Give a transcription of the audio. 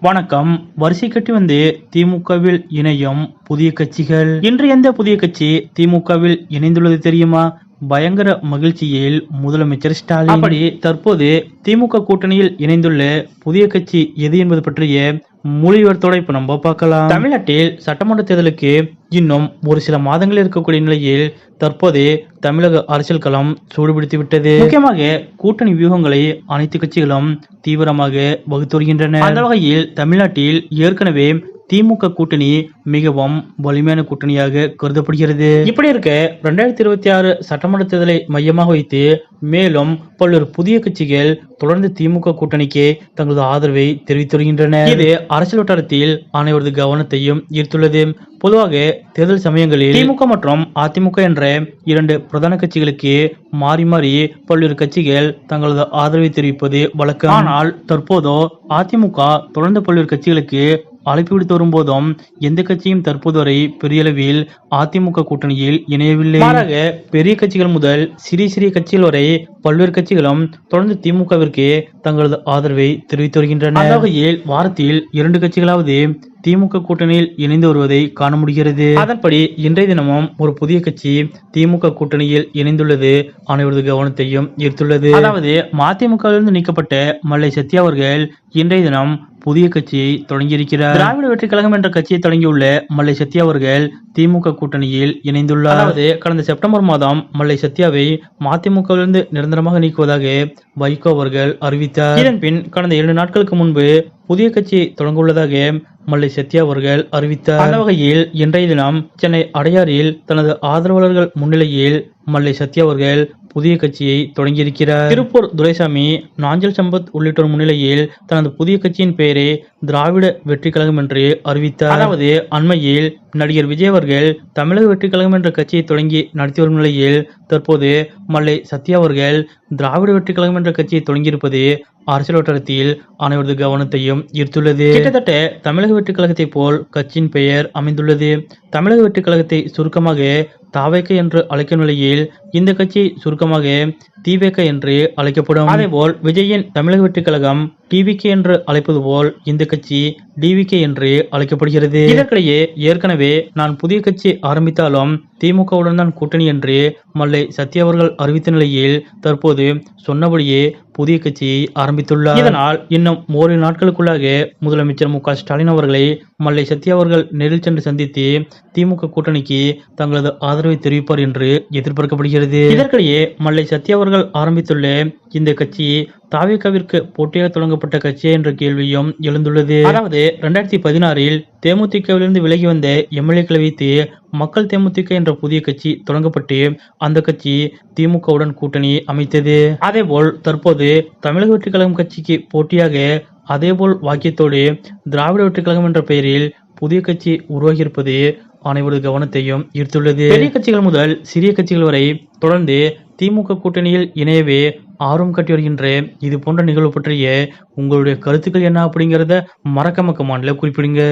வணக்கம். வரிசை கட்டி வந்து திமுகவில் இணையும் புதிய கட்சிகள். இன்று எந்த புதிய கட்சி திமுகவில் இணைந்துள்ளது தெரியுமா? பயங்கர மகிழ்ச்சியில் முதலமைச்சர் ஸ்டாலின். அப்படி தற்போது திமுக கூட்டணியில் இணைந்துள்ள புதிய கட்சி எது என்பது பற்றிய மொழிவர்த்தோட இப்ப நம்ம பார்க்கலாம். தமிழ்நாட்டில் சட்டமன்ற தேர்தலுக்கு இன்னும் ஒரு சில மாதங்கள் இருக்கக்கூடிய நிலையில் தற்போது தமிழக அரசியல் களம் சூடுபிடித்து விட்டது முக்கியமாக கூட்டணி வியூகங்களை அனைத்து கட்சிகளும் தீவிரமாக வகுத்து வருகின்றன. அந்த வகையில் தமிழ்நாட்டில் ஏற்கனவே திமுக கூட்டணி மிகவும் வலிமையான கூட்டணியாக கருதப்படுகிறது. இப்படி இருக்க ரெண்டாயிரத்தி இருபத்தி ஆறு சட்டமன்ற தேர்தலை மையமாக வைத்து மேலும் பல்வேறு புதிய கட்சிகள் தொடர்ந்து திமுக கூட்டணிக்கு தங்களது ஆதரவை தெரிவித்து வருகின்றன இது அரசியல் வட்டாரத்தில் அனைவரது கவனத்தையும் ஈர்த்துள்ளது. பொதுவாக தேர்தல் சமயங்களில் திமுக மற்றும் அதிமுக என்ற இரண்டு பிரதான கட்சிகளுக்கு மாறி மாறி பல்வேறு கட்சிகள் தங்களது ஆதரவை தெரிவிப்பது வழக்கம். ஆனால் தற்போதோ அதிமுக தொடர்ந்து பல்வேறு கட்சிகளுக்கு அழைப்பு விடுத்து வரும்போதும் எந்த கட்சியும் தற்போது வரை பெரிய அளவில் அதிமுக கூட்டணியில் இணையவில்லை. மாறாக பெரிய கட்சிகள் முதல் சிறிய சிறிய கட்சிகள் வரை பல்வேறு கட்சிகளும் தொடர்ந்து திமுகவிற்கு தங்களது ஆதரவை தெரிவித்து வருகின்றன. வகையில் வாரத்தில் இரண்டு கட்சிகளாவது திமுக கூட்டணியில் இணைந்து வருவதை காண முடிகிறது. அதன்படி இன்றைய தினமும் ஒரு புதிய கட்சி திமுக கூட்டணியில் இணைந்துள்ளது. அனைவரது கவனத்தையும் ஈர்த்துள்ளது. அதாவது மதிமுகவிலிருந்து நீக்கப்பட்ட மல்லை சத்யா அவர்கள் இன்றைய தினம் புதிய கட்சியை தொடங்கியிருக்கிறார். திராவிட வெற்றி கழகம் என்ற கட்சியை தொடங்கியுள்ள மல்லை சத்யா அவர்கள் திமுக கூட்டணியில் இணைந்துள்ளார். அதாவது கடந்த செப்டம்பர் மாதம் மல்லை சத்யாவை மதிமுகவிலிருந்து நிரந்தரமாக நீக்குவதாக வைகோ அவர்கள் அறிவித்தார். இதன் பின் கடந்த இரண்டு நாட்களுக்கு முன்பு புதிய கட்சியை தொடங்க உள்ளதாக மல்லை சத்யா அவர்கள் அறிவித்தார். அந்த வகையில் இன்றைய தினம் சென்னை அடையாறில் தனது ஆதரவாளர்கள் முன்னிலையில் மல்லை சத்யா அவர்கள் புதிய கட்சியை தொடங்கியிருக்கிறார். திருப்பூர் துரைசாமி நாஞ்சல் சம்பத் உள்ளிட்டோர் முன்னிலையில் தனது புதிய கட்சியின் பெயரை திராவிட வெற்றி கழகம் என்று அறிவித்தார். அதாவது அண்மையில் நடிகர் விஜய் அவர்கள் தமிழக வெற்றி கழகம் என்ற கட்சியை தொடங்கி நடத்தி வரும் நிலையில் தற்போது மல்லை சத்யா அவர்கள் திராவிட வெற்றி கழகம் என்ற கட்சியை தொடங்கியிருப்பது அரசியல் வட்டாரத்தில் அனைவரது கவனத்தையும் ஈர்த்துள்ளது. கிட்டத்தட்ட தமிழக வெற்றி கழகத்தை போல் கட்சியின் பெயர் அமைந்துள்ளது. தமிழக வெற்றி கழகத்தை சுருக்கமாக தாவைக்க என்று அழைக்கும் நிலையில் இந்த கட்சி சுருக்கமாக தீவேக்க என்று அழைக்கப்படும் அதேபோல் விஜயின் தமிழக வெற்றி கழகம் டிவிகே என்று அழைப்பது போல் இந்த கட்சி டிவிகே என்று அழைக்கப்படுகிறது. இதற்கிடையே ஏற்கனவே நான் புதிய கட்சி ஆரம்பித்தாலும் திமுகவுடன் தான் கூட்டணி என்று மல்லை சத்யா அவர்கள் அறிவித்த நிலையில் தற்போது சொன்னபடியே புதிய கட்சியை ஆரம்பித்துள்ளார். இதனால் இன்னும் ஓரிரு நாட்களுக்குள்ளாக முதலமைச்சர் மு ஸ்டாலின் அவர்களை மல்லை சத்யா அவர்கள் நேரில் சென்று சந்தித்து திமுக கூட்டணிக்கு தங்களது ஆதரவை தெரிவிப்பார் என்று எதிர்பார்க்கப்படுகிறது. இதற்கிடையே மல்லை சத்யா அவர்கள் ஆரம்பித்துள்ள இந்த கட்சி தாவிகவிற்கு போட்டியாக தொடங்கப்பட்ட கட்சியா என்ற கேள்வியும் எழுந்துள்ளது. அதாவது இரண்டாயிரத்தி பதினாறில் தேமுதிகவிலிருந்து விலகி வந்த எம்எல்ஏக்களை வைத்து மக்கள் தேமுதிக என்ற புதிய கட்சி தொடங்கப்பட்டு அந்த கட்சி திமுகவுடன் கூட்டணி அமைத்தது. அதேபோல் தற்போது தமிழக வெற்றி கழகம் கட்சிக்கு போட்டியாக அதேபோல் வாக்கியத்தோடு திராவிட வெற்றி கழகம் என்ற பெயரில் புதிய கட்சி உருவாகியிருப்பது அனைவரது கவனத்தையும் ஈர்த்துள்ளது. பெரிய கட்சிகள் முதல் சிறிய கட்சிகள் வரை தொடர்ந்து திமுக கூட்டணியில் இணையவே ஆர்வம் கட்டி வருகின்ற இது போன்ற நிகழ்வு பற்றிய உங்களுடைய கருத்துக்கள் என்ன அப்படிங்கிறத மறக்க கமாண்ட்ல குறிப்பிடுங்க.